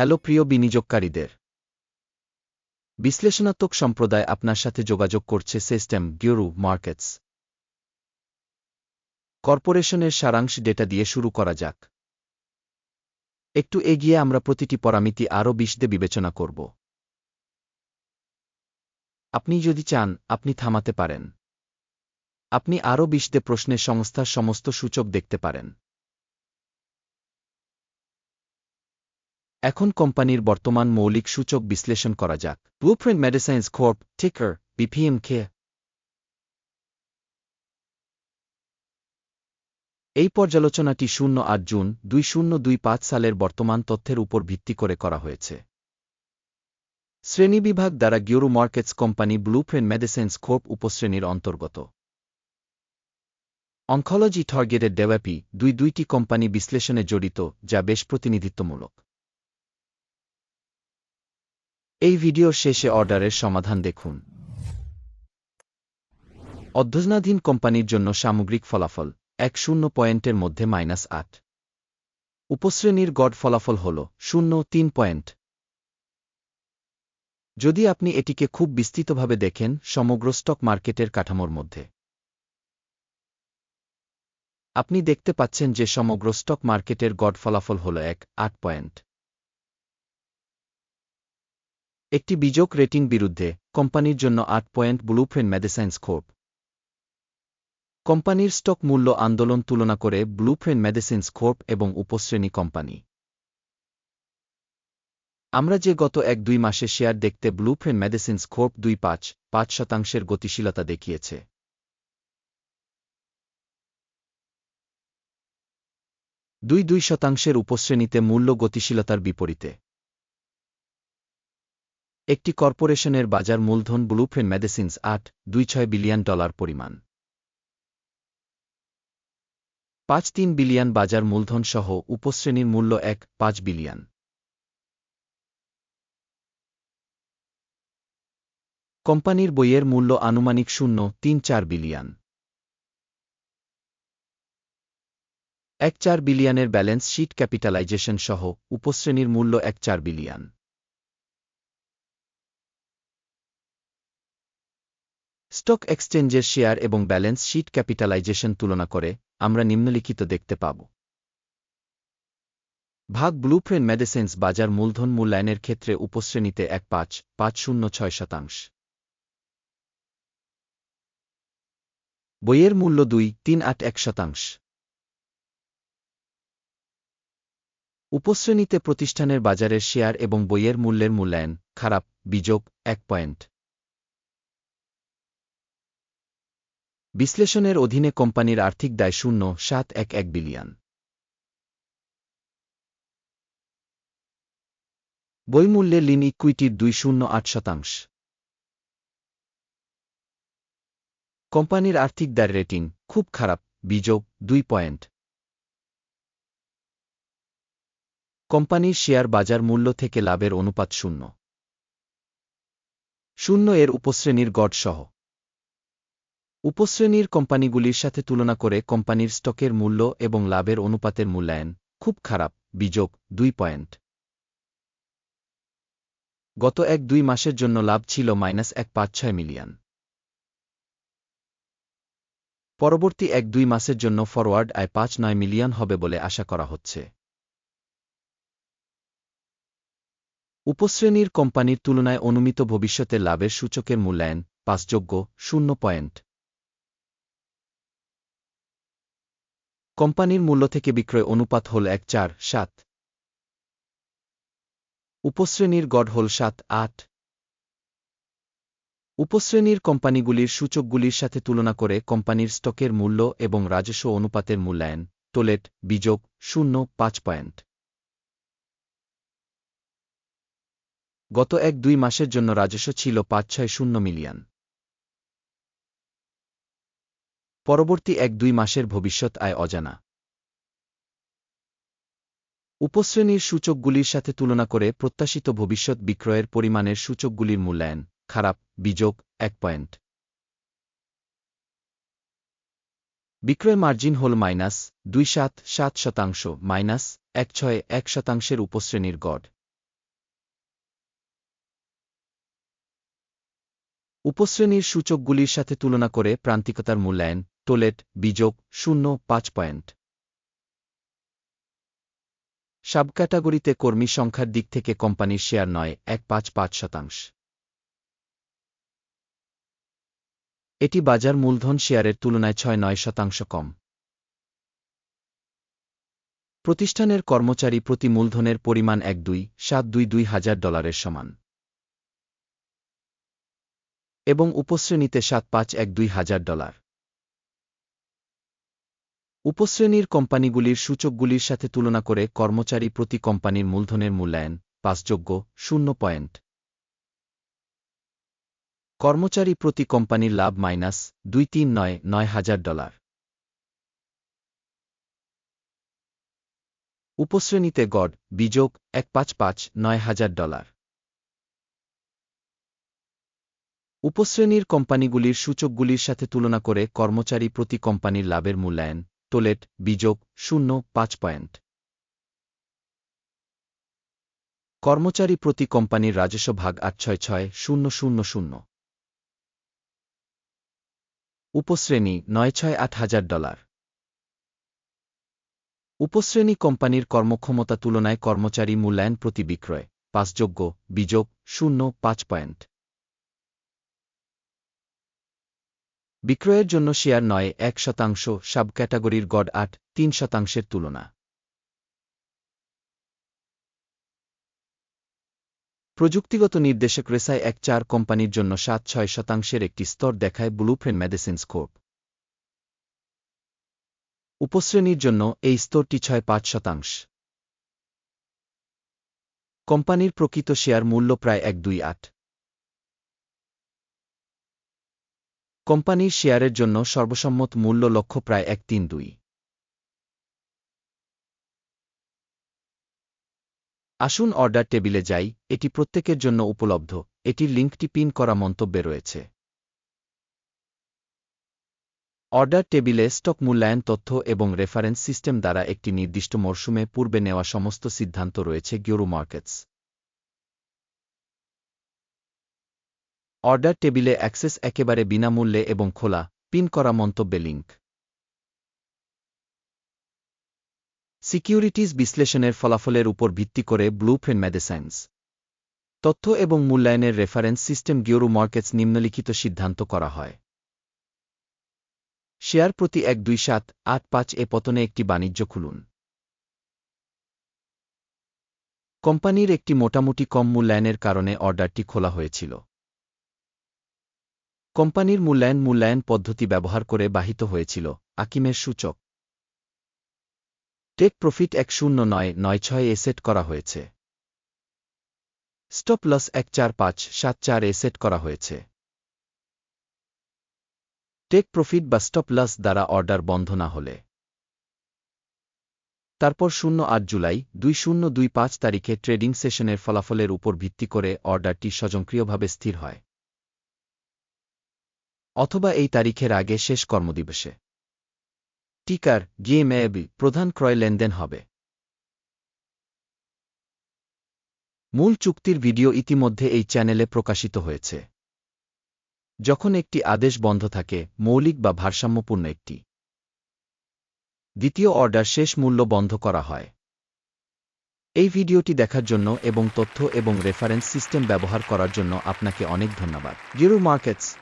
Hello প্রিয় বিনিয়োগকারীদের। বিশ্লেষণাত্মক সম্প্রদায় আপনার সাথে যোগাযোগ করছে সিস্টেম গিওরু মার্কেটস। কর্পোরেশনের সারাংশ ডেটা দিয়ে শুরু করা যাক। একটু এগিয়ে আমরা প্রতিটি পরামিতি আরও বিশদে বিবেচনা করব। আপনি যদি চান, আপনি থামাতে পারেন। আপনি আরও বিশদে প্রশ্নের সংস্থার সমস্ত সূচক দেখতে পারেন। এখন কোম্পানির বর্তমান মৌলিক সূচক বিশ্লেষণ করা যাক। Blueprint Medisciences Corp ticker BPM কে এই পর্যালোচনাটি শূন্য আট জুন দুই শূন্য দুই পাঁচ সালের বর্তমান তথ্যের উপর ভিত্তি করে করা হয়েছে। শ্রেণীবিভাগ দ্বারা গিওরু markets company blueprint medicines corp উপশ্রেণীর অন্তর্গত। অঙ্কোলজি টার্গেটেড ডেওয়াপি দুই দুইটি কোম্পানি বিশ্লেষণে জড়িত, যা বেশ প্রতিনিধিত্বমূলক। এই ভিডিওর শেষে অর্ডারের সমাধান দেখুন। অধ্যয়নাধীন কোম্পানির জন্য সামগ্রিক ফলাফল, এক শূন্য পয়েন্টের মধ্যে মাইনাস আট। উপশ্রেণীর গড় ফলাফল হল শূন্য তিন পয়েন্ট। যদি আপনি এটিকে খুব বিস্তৃতভাবে দেখেন, সমগ্র স্টক মার্কেটের কাঠামোর মধ্যে। আপনি দেখতে পাচ্ছেন যে সমগ্র স্টক মার্কেটের গড় ফলাফল হল এক, আট পয়েন্ট। একটি বিযোগ রেটিং বিরুদ্ধে কোম্পানির জন্য আট পয়েন্ট ব্লুপ্রিন্ট মেডিসাইন্স খোপ কোম্পানির স্টক মূল্য আন্দোলন তুলনা করে ব্লুপ্রিন্ট মেডিসিন্স খোপ এবং উপশ্রেণী কোম্পানি। আমরা যে গত এক দুই মাসে শেয়ার দেখতে ব্লুপ্রিন্ট মেডিসিন্স খোপ দুই পাঁচ পাঁচ শতাংশের গতিশীলতা দেখিয়েছে। দুই দুই শতাংশের উপশ্রেণীতে মূল্য গতিশীলতার বিপরীতে। একটি কর্পোরেশনের বাজার মূলধন ব্লুপ্রিন্ট মেডিসিন্স আট, দুই ছয় বিলিয়ন ডলার পরিমাণ। পাঁচ তিন বিলিয়ন বাজার মূলধন সহ উপশ্রেণীর মূল্য এক, পাঁচ বিলিয়ন। কোম্পানির বইয়ের মূল্য আনুমানিক শূন্য, তিন চার বিলিয়ন। এক চার বিলিয়নের ব্যালেন্স শিট ক্যাপিটালাইজেশন সহ উপশ্রেণীর মূল্য এক চার বিলিয়ন। স্টক এক্সচেঞ্জের শেয়ার এবং ব্যালেন্স শিট ক্যাপিটালাইজেশন তুলনা করে আমরা নিম্নলিখিত দেখতে পাব। ভাগ ব্লুপ্রিন্ট মেডিসিন্স বাজার মূলধন মূল্যায়নের ক্ষেত্রে উপশ্রেণীতে এক পাঁচ পাঁচ শূন্য ছয় শতাংশ। বইয়ের মূল্য দুই, তিন আট এক শতাংশ। উপশ্রেণীতে প্রতিষ্ঠানের বাজারের শেয়ার এবং বইয়ের মূল্যের মূল্যায়ন, খারাপ, বিযোগ, এক পয়েন্ট। বিশ্লেষণের অধীনে কোম্পানির আর্থিক দায় শূন্য, সাত এক এক বিলিয়ন। বইমূল্যে লিন ইকুইটির দুই শূন্য আট শতাংশ। কোম্পানির আর্থিক দায় রেটিং খুব খারাপ বিযোগ দুই পয়েন্ট। কোম্পানির শেয়ার বাজার মূল্য থেকে লাভের অনুপাত শূন্য। শূন্য এর উপশ্রেণীর গড় সহ। উপশ্রেণীর কোম্পানিগুলির সাথে তুলনা করে কোম্পানির স্টকের মূল্য এবং লাভের অনুপাতের মূল্যায়ন খুব খারাপ, বিযোগ দুই পয়েন্ট। গত এক দুই মাসের জন্য লাভ ছিল মাইনাস এক পাঁচ ছয় মিলিয়ন। পরবর্তী এক দুই মাসের জন্য ফরওয়ার্ড আয় পাঁচ নয় মিলিয়ন হবে বলে আশা করা হচ্ছে। উপশ্রেণীর কোম্পানির তুলনায় অনুমিত ভবিষ্যতে লাভের সূচকের মূল্যায়ন পাঁচযোগ্য, শূন্য পয়েন্ট। কোম্পানির মূল্য থেকে বিক্রয় অনুপাত হল এক চার সাত। উপশ্রেণীর গড় হল সাত আট। উপশ্রেণীর কোম্পানিগুলির সূচকগুলির সাথে তুলনা করে কোম্পানির স্টকের মূল্য এবং রাজস্ব অনুপাতের মূল্যায়ন টোলেট বিযোগ, শূন্য, পাঁচ পয়েন্ট। গত এক দুই মাসের জন্য রাজস্ব ছিল পাঁচ ছয় শূন্য মিলিয়ন। পরবর্তী এক দুই মাসের ভবিষ্যৎ আয় অজানা। উপশ্রেণীর সূচকগুলির সাথে তুলনা করে প্রত্যাশিত ভবিষ্যৎ বিক্রয়ের পরিমাণের সূচকগুলির মূল্যায়ন, খারাপ, বিযোগ, এক পয়েন্ট। বিক্রয় মার্জিন হল মাইনাস দুই সাত সাত শতাংশ, মাইনাস এক ছয় এক শতাংশের উপশ্রেণীর গড়। উপশ্রেণীর সূচকগুলির সাথে তুলনা করে প্রান্তিকতার মূল্যায়ন, টোলেট, বিযোগ, শূন্য, পাঁচ পয়েন্ট। সাবক্যাটাগরিতে কর্মী সংখ্যার দিক থেকে কোম্পানির শেয়ার নয়, এক পাঁচ পাঁচ শতাংশ। এটি বাজার মূলধন শেয়ারের তুলনায় ছয় নয় শতাংশ কম। প্রতিষ্ঠানের কর্মচারী প্রতি মূলধনের পরিমাণ এক দুই, সাত দুই দুই হাজার ডলারের সমান। এবং উপশ্রেণীতে সাত পাঁচ এক দুই হাজার ডলার। উপশ্রেণীর কোম্পানিগুলির সূচকগুলির সাথে তুলনা করে কর্মচারী প্রতি কোম্পানির মূলধনের মূল্যায়ন পাঁচযোগ্য, শূন্য পয়েন্ট। কর্মচারী প্রতি কোম্পানির লাভ মাইনাস দুই তিন নয় নয় হাজার ডলার। উপশ্রেণীতে গড়, বিযোগ এক পাঁচ পাঁচ, নয় হাজার ডলার। উপশ্রেণীর কোম্পানিগুলির সূচকগুলির সাথে তুলনা করে কর্মচারী প্রতি কোম্পানির লাভের মূল্যায়ন টোলেট বিযোগ, শূন্য, পাঁচ পয়েন্ট। কর্মচারী প্রতি কোম্পানির রাজস্ব ভাগ আট ছয় ছয়, শূন্য শূন্য শূন্য। উপশ্রেণী, নয় ছয় আট হাজার ডলার। উপশ্রেণী কোম্পানির কর্মক্ষমতা তুলনায় কর্মচারী মূল্যায়ন প্রতি বিক্রয় পাঁচযোগ্য বিযোগ, শূন্য, পাঁচ পয়েন্ট। বিক্রয়ের জন্য শেয়ার নয়, এক শতাংশ সাব ক্যাটাগরির গড় আট, তিন শতাংশের তুলনা। প্রযুক্তিগত নির্দেশক রেসায় এক চার কোম্পানির জন্য সাত, ছয় শতাংশের একটি স্তর দেখায় ব্লুপ্রেন মেডিসিন স্কোপ উপশ্রেণীর জন্য এই স্তরটি ছয়, পাঁচ শতাংশ। কোম্পানির প্রকৃত শেয়ার মূল্য প্রায় এক, দুই, আট। কোম্পানির শেয়ারের জন্য সর্বসম্মত মূল্য লক্ষ্য প্রায় এক তিন দুই। আসুন অর্ডার টেবিলে যাই, এটি প্রত্যেকের জন্য উপলব্ধ, এটির লিঙ্কটি পিন করা মন্তব্যে রয়েছে। অর্ডার টেবিলে স্টক মূল্যায়ন তথ্য এবং রেফারেন্স সিস্টেম দ্বারা একটি নির্দিষ্ট মরশুমে পূর্বে নেওয়া সমস্ত সিদ্ধান্ত রয়েছে গিওরু মার্কেটস। অর্ডার টেবিলে অ্যাক্সেস একেবারে বিনামূল্যে এবং খোলা, পিন করা মন্তব্যে লিঙ্ক সিকিউরিটিজ বিশ্লেষণের ফলাফলের উপর ভিত্তি করে ব্লু ব্লুপ্রিন্ট মেডিসাইন্স। তথ্য এবং মূল্যায়নের রেফারেন্স সিস্টেম গিওরু মার্কেটস নিম্নলিখিত সিদ্ধান্ত করা হয়। শেয়ার প্রতি এক দুই সাত আট পাঁচ এ পতনে একটি বাণিজ্য খুলুন। কোম্পানির একটি মোটামুটি কম মূল্যায়নের কারণে অর্ডারটি খোলা হয়েছিল। কোম্পানির মূল্যায়ন মূল্যায়ন পদ্ধতি ব্যবহার করে বাহিত হয়েছিল, আকিমের সূচক। টেক প্রফিট এক শূন্য নয় নয় ছয় এ সেট করা হয়েছে। স্টপ লস এক চার পাঁচ, সাত চার এ সেট করা হয়েছে। টেক প্রফিট বা স্টপ লস দ্বারা অর্ডার বন্ধ না হলে। তারপর শূন্য আট জুলাই, দুই শূন্য দুই পাঁচ তারিখে ট্রেডিং সেশনের ফলাফলের উপর ভিত্তি করে অর্ডারটি স্বয়ংক্রিয়ভাবে স্থির হয়। অথবা এই তারিখের আগে শেষ কর্মদিবসে। টিকার গিএমএবি প্রধান ক্রয় লেনদেন হবে। মূল চুক্তির ভিডিও ইতিমধ্যে এই চ্যানেলে প্রকাশিত হয়েছে। যখন একটি আদেশ বন্ধ থাকে, মৌলিক বা ভারসাম্যপূর্ণ একটি। দ্বিতীয় অর্ডার শেষ মূল্য বন্ধ করা হয়। এই ভিডিওটি দেখার জন্য এবং তথ্য এবং রেফারেন্স সিস্টেম ব্যবহার করার জন্য আপনাকে অনেক ধন্যবাদ। Zero markets